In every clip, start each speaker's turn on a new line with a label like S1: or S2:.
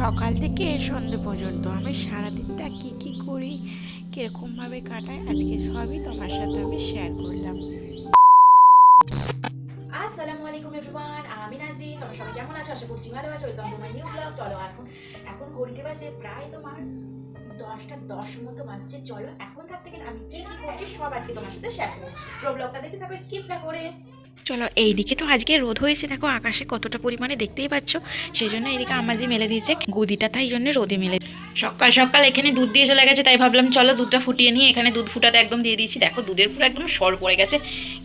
S1: সকাল থেকে সন্ধ্যে পর্যন্ত আমি সারাদিনটা কি কি করি, কীরকমভাবে কাটাই, আজকে সবই তোমার সাথে আমি শেয়ার করলাম।
S2: আসসালামু আলাইকুম এভরিওয়ান আমি নাজরিন, তোমরা সবাই কেমন আছো? আশা করছি ভালো আছো। Welcome to my new blog চলো এখন এখন ঘড়িতে বাজে প্রায় তোমার দশটা দশ মতো বাজছে। চলো, এখন থাক থেকে আমি কি কি করছি সব আজকে তোমার সাথে শেয়ার করব। ব্লগটা দেখতে থাকো স্কিপ না করে।
S1: চলো এইদিকে তো আজকে রোদ হয়েছে, দেখো আকাশে কতটা পরিমাণে দেখতেই পাচ্ছ। সেই জন্য এইদিকে আমাজি মেলে দিয়েছে, গদিটা তাই জন্য রোদে মেলে সকাল সকাল এখানে দুধ দিয়ে চলে গেছে, তাই ভাবলাম চলো দুধটা ফুটিয়ে নিয়ে এখানে দুধ ফুটাতে একদম দিয়ে দিয়েছি। দেখো দুধের পুরো একদম সর পড়ে গেছে,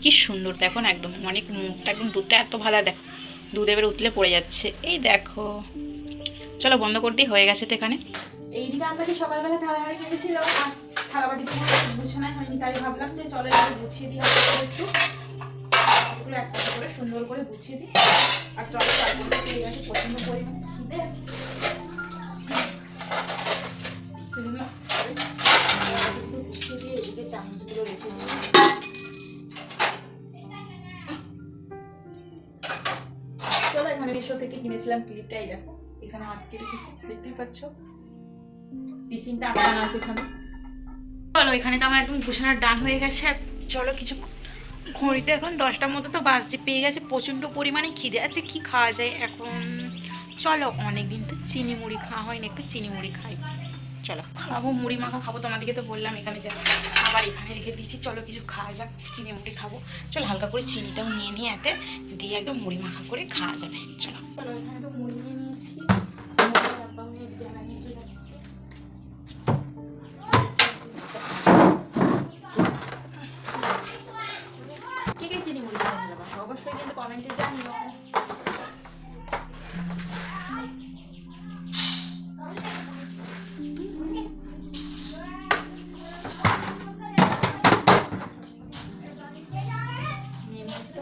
S1: কি সুন্দর দেখো না একদম, অনেক মুখটা একদম দুধটা এত ভালো দেখো দুধ এবার উতলে পড়ে যাচ্ছে। এই দেখো, চলো বন্ধ করতেই হয়ে গেছে তো এখানে।
S2: এইদিকে আমাকে সকালবেলা থালা হাড়ি মেজেছিল আর থালা বাটিতে কোনো গুছানাই হয়নি, তাই ভাবলাম যে চলো গুছিয়ে দিই একটু। সুন্দর করে গুছিয়ে দিই। আর চলো, তারপরে পেয়ে গেছে প্রচণ্ড পরিমাণে চলো, এখানে থেকে কিনেছিলাম ক্লিপটা, এই দেখো, এখানে আটকে দেখতেই এখানে
S1: চলো, এখানে তো আমার একদম ঘোষণার ডান হয়ে গেছে, আর চলো, কিছু ঘড়িতে এখন দশটার মতো তো বাজছে, পেয়ে গেছে প্রচণ্ড পরিমাণে খিদে। আছে কি খাওয়া যায় এখন? চলো, অনেকদিন তো চিনি মুড়ি খাওয়া হয়নি, একটু চিনি মুড়ি খাই। চলো, খাব, মুড়ি মাখা খাব, তোমাদেরকে তো বললাম এখানে যা আবার এখানে রেখে দিয়েছি চলো, কিছু খাওয়া যাক, চিনি মুড়ি খাব। চলো, হালকা করে চিনিটাও নিয়ে নিয়ে এতে দিয়ে একদম মুড়ি মাখা করে খাওয়া যাবে। চলো।
S2: চলো, এখানে তো মুড়ি নিয়ে নিয়েছি।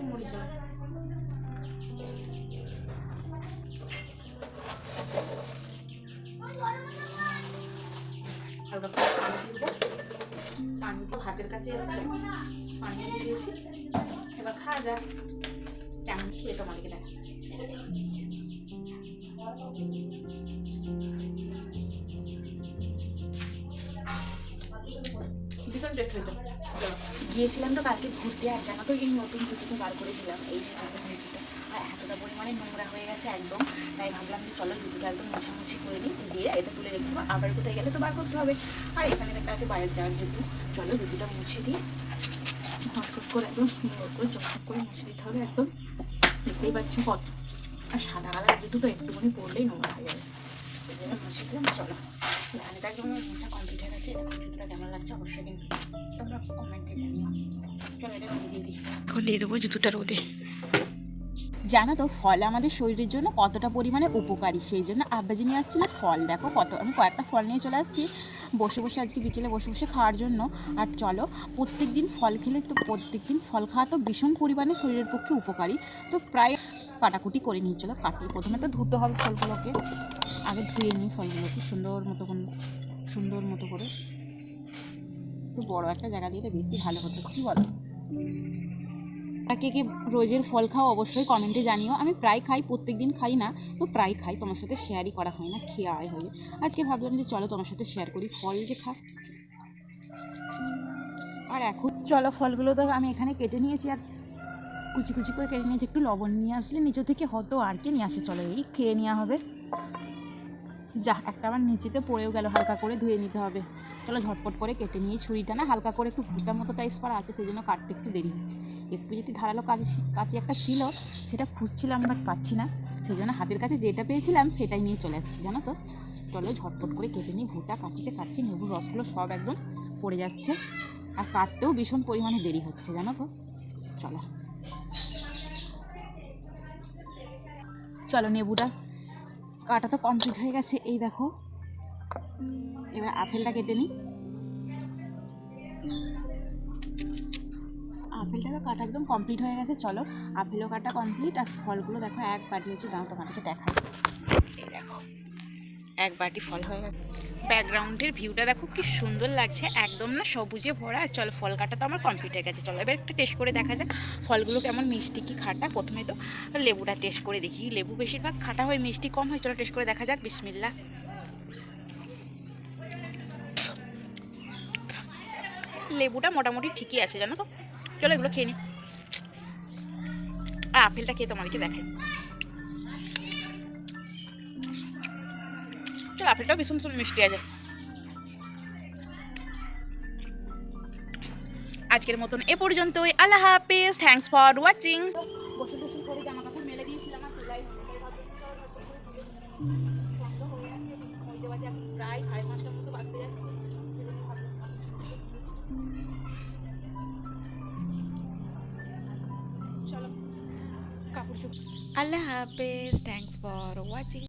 S2: নিয়েছি তো হালকা পানি তো হাতের কাছে আছে। পানি দিয়ে দিয়েছি। এবার খাওয়া যাক। কেমন খেয়ে তোমাদেরকে দেখা ভীষণ টেস্ট হইতো গিয়েছিলাম তো কালকে ঘুরতে আর জানো তো এই নতুন জুতিটা বার করেছিলাম, এই আর এতটা পরিমাণে নোংরা হয়ে গেছে একদম, তাই ভাবলাম যে চলো জুতোটা একদম মোছামুছি করে নিই, দিয়ে এটা তুলে রেখে দেবো। আবার কোথায় গেলে তো বার করতে হবে। আর এখানে একটা আছে বাইরের যাওয়ার জুতো চলো জুতোটা মুছে দিই। হটফট করে একদম সুন্দর করে চকচক করে মুছে দিতে হবে একদম। দেখতেই পাচ্ছ কত আর সাদা কালার জুতো তো একটুখানি পরলেই নোংরা হয়ে যাবে। সেই জন্য মুছে দিলাম, চলো। একদম মোছা কমপ্লিট হয়ে গেছে? জুতোটা কেমন লাগছে? অবশ্যই কিন্তু তোমরা কমেন্টে জানিও। চলো এটা রোদে দিয়ে দিই।
S1: এখন দিয়ে দেবো জুতোটা রোদে।
S3: জানো তো ফল আমাদের শরীরের জন্য কতটা পরিমাণে উপকারী সেই জন্য আব্বাজি নিয়ে আসছিল ফল দেখো কত আমি কয়েকটা ফল নিয়ে চলে আসছি। বসে বসে আজকে বিকেলে বসে বসে খাওয়ার জন্য। আর চলো প্রত্যেক দিন ফল খেলে তো প্রত্যেক দিন ফল খাওয়া তো ভীষণ পরিমাণে শরীরের পক্ষে উপকারী। তো প্রায় কাটাকুটি করে নিয়ে চলো কাটি প্রথমে তো ধুতে হবে ফলগুলোকে। আগে ধুয়ে নিই ফলগুলোকে, সুন্দর মতো করে, সুন্দর মতো করে। একটু বড় একটা জায়গা দিলে বেশি ভালো হতো কি বলো? কে কে রোজের ফল খাও অবশ্যই কমেন্টে জানিও। আমি প্রায় খাই প্রত্যেক দিন খাই না, তো প্রায় খাই, তোমার সাথে শেয়ারই করা হয় না খেয়ে আয় হয়ে। আজকে ভাবলাম যে চলো তোমার সাথে শেয়ার করি ফল যে খা। আর এখন চলো ফলগুলো তো আমি এখানে কেটে নিয়েছি, আর কুচি কুচি করে কেটে নিয়েছি, একটু লবণ নিয়ে আসলে নিচে থেকে হতো আর কে নিয়ে আসে, চলো এই খেয়ে নেওয়া হবে। যা, একটা আবার নিচেতে পড়েও গেল, হালকা করে ধুয়ে নিতে হবে। চলো ঝটপট করে কেটে নিয়ে ছুরিটা না হালকা করে একটু ভুট্টার মতো টাইপস করা আছে, সেই জন্য কাটতে একটু দেরি হচ্ছে। একটু যদি ধারালো কাজ কাছে একটা ছিল, সেটা খুঁজছিলাম বাট পাচ্ছি না। সেই জন্য হাতের কাছে যেটা পেয়েছিলাম, সেটাই নিয়ে চলে আসছি, জানো তো? চলো ঝটপট করে কেটে নিই, ভুট্টা কাটিতে কাটছি নেবুর রসগুলো সব একদম পড়ে যাচ্ছে। আর কাটতেও ভীষণ পরিমাণে দেরি হচ্ছে, জানো তো? চলো। চলো নেবুটা। কাটা তো কমপ্লিট হয়ে গেছে, এই দেখো। এবার আপেলটা কেটে নিই। আপেলটা তো কাটা একদম কমপ্লিট হয়ে গেছে, চলো। আপেলও কাটা কমপ্লিট আর ফলগুলো দেখো, এক বাটি হচ্ছে দাও তোমাদেরকে দেখাই। দেখো, এক বাটি ফল হয়ে গেছে।
S1: ব্যাকগ্রাউন্ডের ভিউটা দেখো কি সুন্দর লাগছে। একদম না সবুজে ভরা। আর চলো, ফল কাটা তো আমার কমপ্লিট হয়ে গেছে। চলো, এবার একটু টেস্ট করে দেখা যাক ফলগুলো কেমন মিষ্টি কি খাটা। প্রথমে তো লেবুটা টেস্ট করে দেখি। লেবু বেশিরভাগ খাটা হয়, মিষ্টি কম হয়। চলো টেস্ট করে দেখা যাক। বিসমিল্লা লেবুটা মোটামুটি ঠিকই আছে, জানো তো? চলো, এগুলো খেয়ে নি। আর আপেলটা খেয়ে তোমাদেরকে দেখাই। আপেলটাও ভীষণ মিষ্টি আছে। আজকের মতন এ পর্যন্তই। আল্লাহ হাফিজ। থ্যাঙ্কস ফর ওয়াচিং আল্লাহ হাফিজ। Thanks for watching